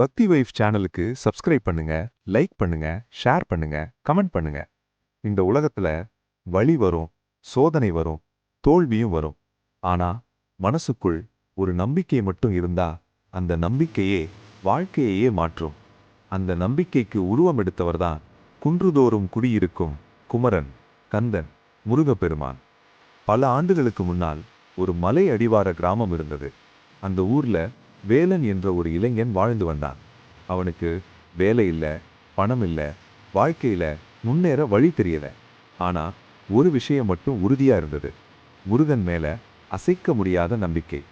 பக்தி வைஃப் சேனலுக்கு சப்ஸ்கிரைப் பண்ணுங்க லைக் பண்ணுங்க ஷேர் பண்ணுங்க கமெண்ட் பண்ணுங்க. இந்த உலகத்துல வழி வரும் சோதனை வரும் தோல்வியும் வரும். ஆனா மனசுக்குள் ஒரு நம்பிக்கை மட்டும் இருந்தா அந்த நம்பிக்கையே வாழ்க்கையையே மாற்றும். அந்த நம்பிக்கைக்கு உருவம் எடுத்தவர் தான் குன்றுதோறும் குடியிருக்கும் குமரன் கந்தன் முருகப்பெருமான். பல ஆண்டுகளுக்கு முன்னால் ஒரு மலை அடிவார கிராமம் இருந்தது. அந்த ஊர்ல வேலன் என்ற ஒரு இளைஞன் வாழ்ந்து வந்தான். அவனுக்கு வேலை இல்லை பணம் இல்லை வாழ்க்கையில் முன்னேற வழி தெரியல. ஆனால் ஒரு விஷயம் மட்டும் உறுதியாக இருந்தது. முருகன் மேலே அசைக்க முடியாத நம்பிக்கை.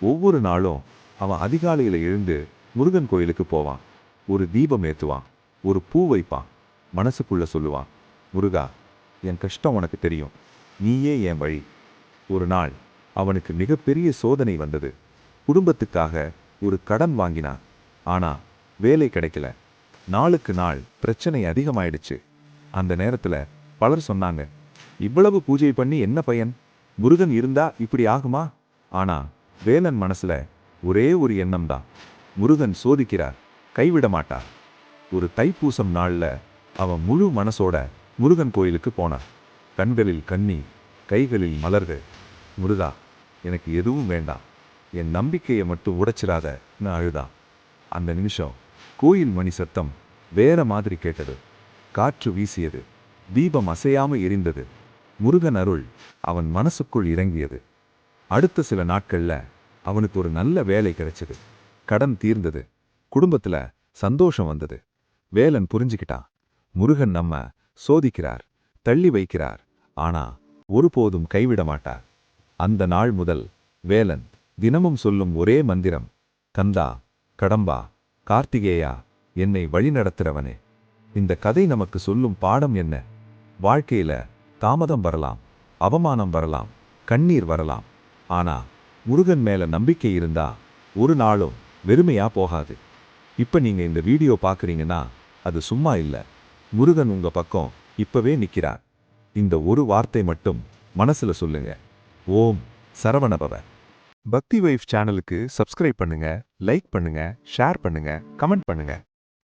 ஒவ்வொரு நாளும் அவன் அதிகாலையில் எழுந்து முருகன் கோயிலுக்கு போவான். ஒரு தீபம் ஏற்றுவான் ஒரு பூ வைப்பான். மனசுக்குள்ள சொல்லுவான் முருகா என் கஷ்டம் உனக்கு தெரியும். நீயே என் வழி. ஒரு நாள் அவனுக்கு மிகப்பெரிய சோதனை வந்தது. குடும்பத்துக்காக ஒரு கடன் வாங்கினான் ஆனா வேலை கிடைக்கல. நாளுக்கு நாள் பிரச்சனை அதிகமாயிடுச்சு. அந்த நேரத்துல பலர் சொன்னாங்க இவ்வளவு பூஜை பண்ணி என்ன பையன்? முருகன் இருந்தா இப்படி ஆகுமா? ஆனா வேலன் மனசுல ஒரே ஒரு எண்ணம் தான். முருகன் சோதிக்கிறார் கைவிட மாட்டார் ஒரு தைப்பூசம் நாள்ல அவன் முழு மனசோட முருகன் கோயிலுக்கு போனான். கண்களில் கண்ணி கைகளில் மலர்கள். முருகா எனக்கு எதுவும் வேண்டாம். என் நம்பிக்கையை மட்டும் உடைச்சிராத அழுதா அந்த நிமிஷம் கோயில் மணி சத்தம் வேற மாதிரி கேட்டது. காற்று வீசியது. தீபம் அசையாம எரிந்தது. முருகன் அருள் அவன் மனசுக்குள் இறங்கியது. அடுத்த சில நாட்கள்ல அவனுக்கு ஒரு நல்ல வேலை கிடைச்சது. கடன் தீர்ந்தது. குடும்பத்துல சந்தோஷம் வந்தது. வேலன் புரிஞ்சுக்கிட்டான். முருகன் நம்ம சோதிக்கிறார் தள்ளி வைக்கிறார். ஆனா ஒருபோதும் கைவிட மாட்டார். அந்த நாள் முதல் வேலன் தினமும் சொல்லும் ஒரே மந்திரம் கந்தா கடம்பா கார்த்திகேயா என்னை வழிநடத்துறவனே. இந்த கதை நமக்கு சொல்லும் பாடம் என்ன? வாழ்க்கையில தாமதம் வரலாம் அவமானம் வரலாம் கண்ணீர் வரலாம். ஆனா முருகன் மேல நம்பிக்கை இருந்தா ஒரு நாளும் வெறுமையா போகாது. இப்ப நீங்க இந்த வீடியோ பாக்குறீங்கன்னா அது சும்மா இல்ல. முருகன் உங்க பக்கம் இப்பவே நிக்கிறார். இந்த ஒரு வார்த்தை மட்டும் மனசுல சொல்லுங்க. ஓம் சரவணபவ. பக்தி வைஃப் சேனலுக்கு சப்ஸ்கிரைப் பண்ணுங்க லைக் பண்ணுங்க ஷேர் பண்ணுங்க கமெண்ட் பண்ணுங்க.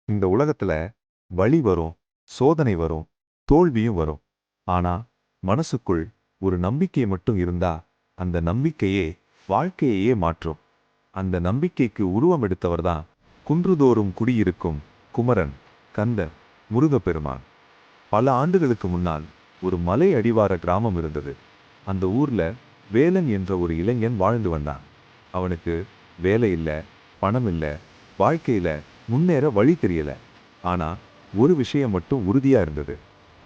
இந்த உலகத்துல வழி வரும் சோதனை வரும் தோல்வியும் வரும். ஆனா மனசுக்குள் ஒரு நம்பிக்கை மட்டும் இருந்தா அந்த நம்பிக்கையே வாழ்க்கையையே மாற்றும். அந்த நம்பிக்கைக்கு உருவம் எடுத்தவர்தான் குன்றுதோறும் குடியிருக்கும் குமரன் கந்தன் முருகப்பெருமான். பல ஆண்டுகளுக்கு முன்னால் ஒரு மலை அடிவார கிராமம் இருந்தது. அந்த ஊர்ல வேலன் என்ற ஒரு இளைஞன் வாழ்ந்து வந்தான். அவனுக்கு வேலை இல்லை பணம் இல்லை வாழ்க்கையில முன்னேற வழி தெரியல. ஆனா ஒரு விஷயம் மட்டும் உறுதியா இருந்தது.